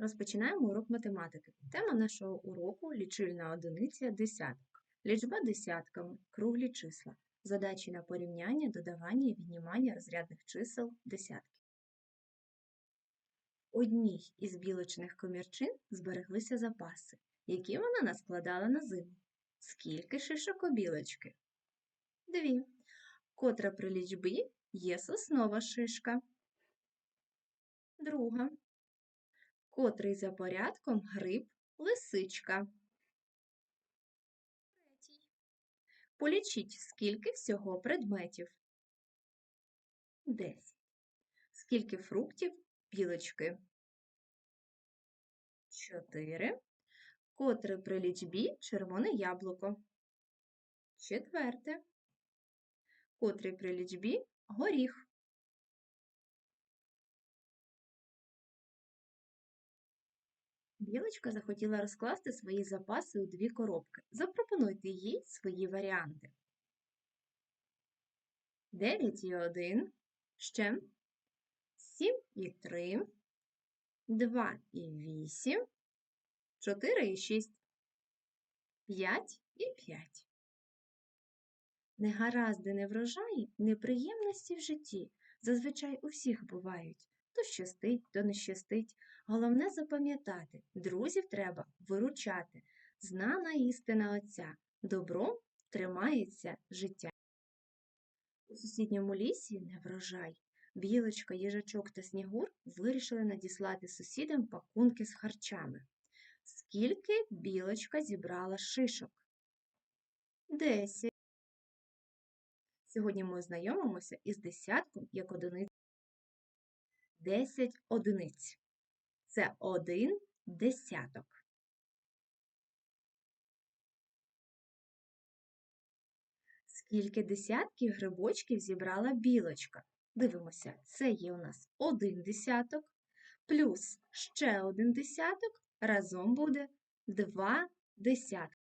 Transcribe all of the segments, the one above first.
Розпочинаємо урок математики. Тема нашого уроку лічильна одиниця десяток. Лічба десятками, круглі числа. Задачі на порівняння, додавання і віднімання розрядних чисел десятків. Одній із білочних комірчин збереглися запаси, які вона наскладала на зиму. Скільки шишок у білочки? Дві. Котра при лічбі є соснова шишка. Друга котрий за порядком гриб лисичка. Полічіть, скільки всього предметів. Десять. Скільки фруктів білочки? Чотири. Котре при лічбі червоне яблуко. Четверте. Котрий при лічбі горіх. Білочка захотіла розкласти свої запаси у дві коробки. Запропонуйте їй свої варіанти. 9 і 1, ще 7 і 3, 2 і 8, 4 і 6, 5 і 5. Негаразди неврожаї, неприємності в житті зазвичай у всіх бувають. То щастить, то не щастить. Головне запам'ятати, друзів треба виручати. Знана істина Отця. Добром тримається життя. У сусідньому лісі не врожай. Білочка, їжачок та снігур вирішили надіслати сусідам пакунки з харчами. Скільки білочка зібрала шишок? Десять. Сьогодні ми ознайомимося із десятком як одиниць. Десять одиниць. Це один десяток. Скільки десятків грибочків зібрала білочка? Дивимося, це є у нас один десяток, плюс ще один десяток, разом буде два десятки.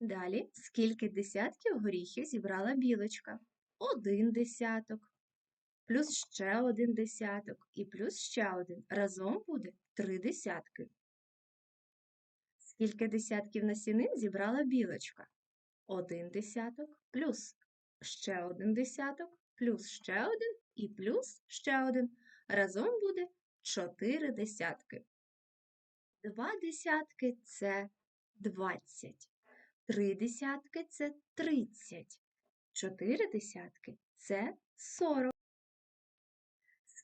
Далі, скільки десятків горіхів зібрала білочка? Один десяток плюс ще один десяток і плюс ще один. Разом буде три десятки. Скільки десятків насінин зібрала білочка? Один десяток плюс ще один десяток, плюс ще один і плюс ще один. Разом буде чотири десятки. Два десятки це двадцять. Три десятки це тридцять. Чотири десятки це сорок.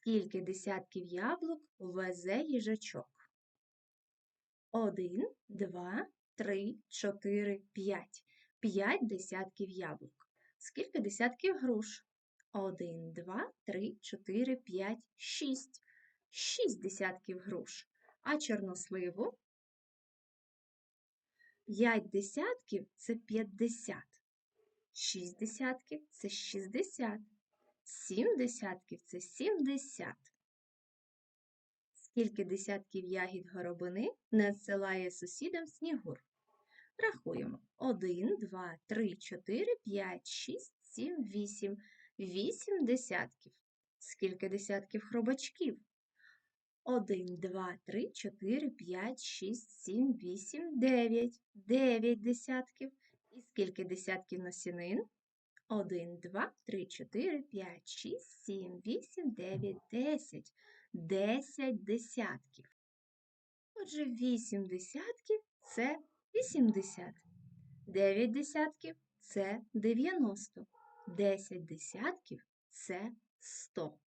Скільки десятків яблук везе їжачок? Один, два, три, чотири, п'ять. П'ять десятків яблук. Скільки десятків груш? Один, два, три, чотири, п'ять, шість. Шість десятків груш. А чорносливу? П'ять десятків це п'ятдесят. Шість десятків це шістдесят. Сім десятків це сімдесят. Скільки десятків ягід горобини надсилає сусідам снігур? Рахуємо. Один, два, три, чотири, п'ять, шість, сім, вісім. Вісім десятків. Скільки десятків хробачків? Один, два, три, чотири, п'ять, шість, сім, вісім, дев'ять. Дев'ять десятків. І скільки десятків насінин? 1, 2, 3, 4, 5, 6, 7, 8, 9, 10. 10 десятків. Отже, 8 десятків це 80. 9 десятків це 90. 10 десятків це 100.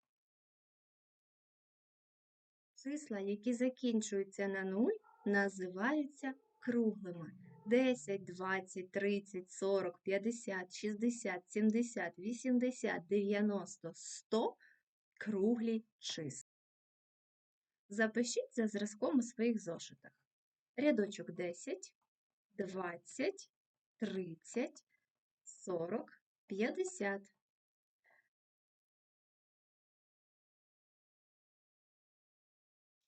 Числа, які закінчуються на 0, називаються круглими. 10, 20, 30, 40, 50, 60, 70, 80, 90, 100 круглі числа. Запишіть за зразком у своїх зошитах. Рядочок 10, 20, 30, 40, 50.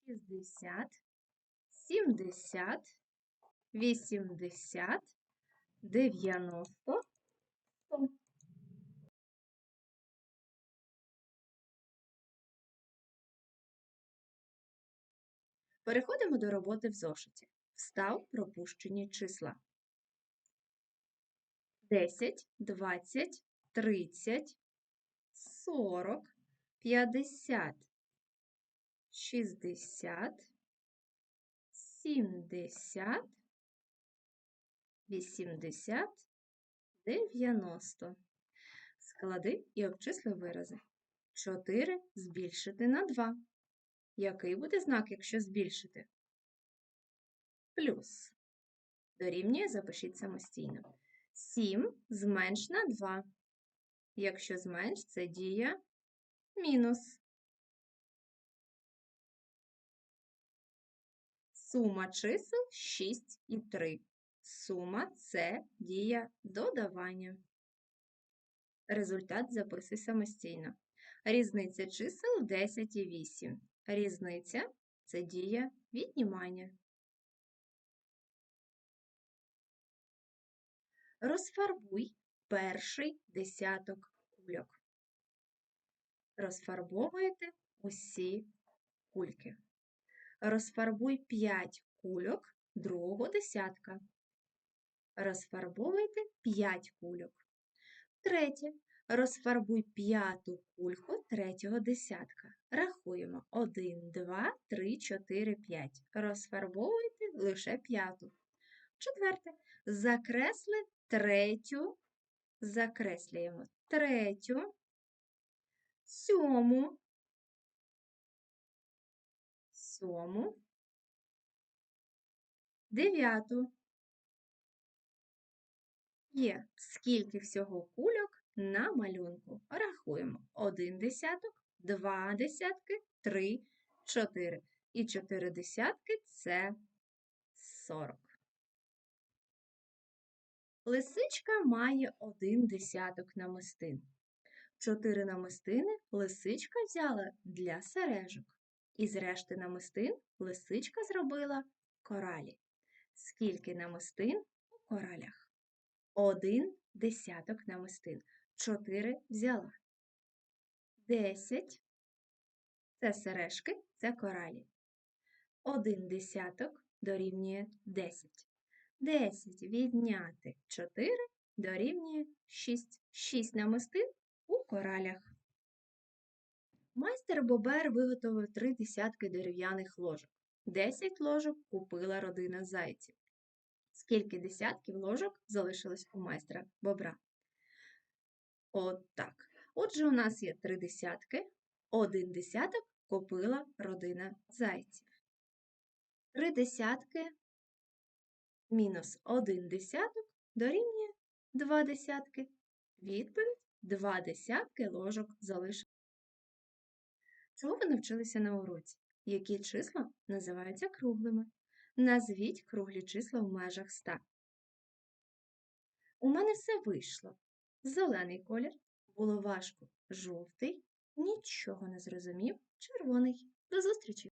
Шістдесят, сімдесят, вісімдесят, дев'яносто, сто. Переходимо до роботи в зошиті. Встав пропущені числа. 10, 20, 30, 40, 50, 60, 70, 80, 90. Склади і обчисли вирази. 4 збільшити на 2. Який буде знак, якщо збільшити? Плюс. Дорівнює, запишіть самостійно. 7 зменш на 2. Якщо зменш, це дія мінус. Сума чисел 6 і 3. Сума це дія додавання. Результат записуй самостійно. Різниця чисел 10 і 8. Різниця це дія віднімання. Розфарбуй перший десяток кульок. Розфарбовуєте усі кульки. Розфарбуй 5 кульок другого десятка. Розфарбовуйте 5 кульок. Третє. Розфарбуй п'яту кульку третього десятка. Рахуємо 1, 2, 3, 4, 5. Розфарбовуйте лише п'яту. Четверте. Закресли третю, закреслюємо третю, сьому, сьому, дев'яту. Є скільки всього кульок на малюнку. Рахуємо. Один десяток, два десятки, три, чотири. І чотири десятки це сорок. Лисичка має один десяток намистин. Чотири намистини лисичка взяла для сережок. Із решти намистин лисичка зробила коралі. Скільки намистин у коралях? Один десяток намистин. Чотири взяла. Десять це сережки, це коралі. Один десяток дорівнює десять. 10 відняти 4 дорівнює 6. 6 намистин у коралях. Майстер Бобер виготовив три десятки дерев'яних ложок. 10 ложок купила родина зайців. Скільки десятків ложок залишилось у майстра бобра? От. Отже, у нас є три десятки. Один десяток купила родина зайців. Три десятки мінус 1 десяток дорівнює 2 десятки. Відповідь 2 десятки ложок залишилось. Чого ви навчилися на уроці? Які числа називаються круглими? Назвіть круглі числа в межах 100. У мене все вийшло. Зелений колір було важко жовтий, нічого не зрозумів, червоний. До зустрічі!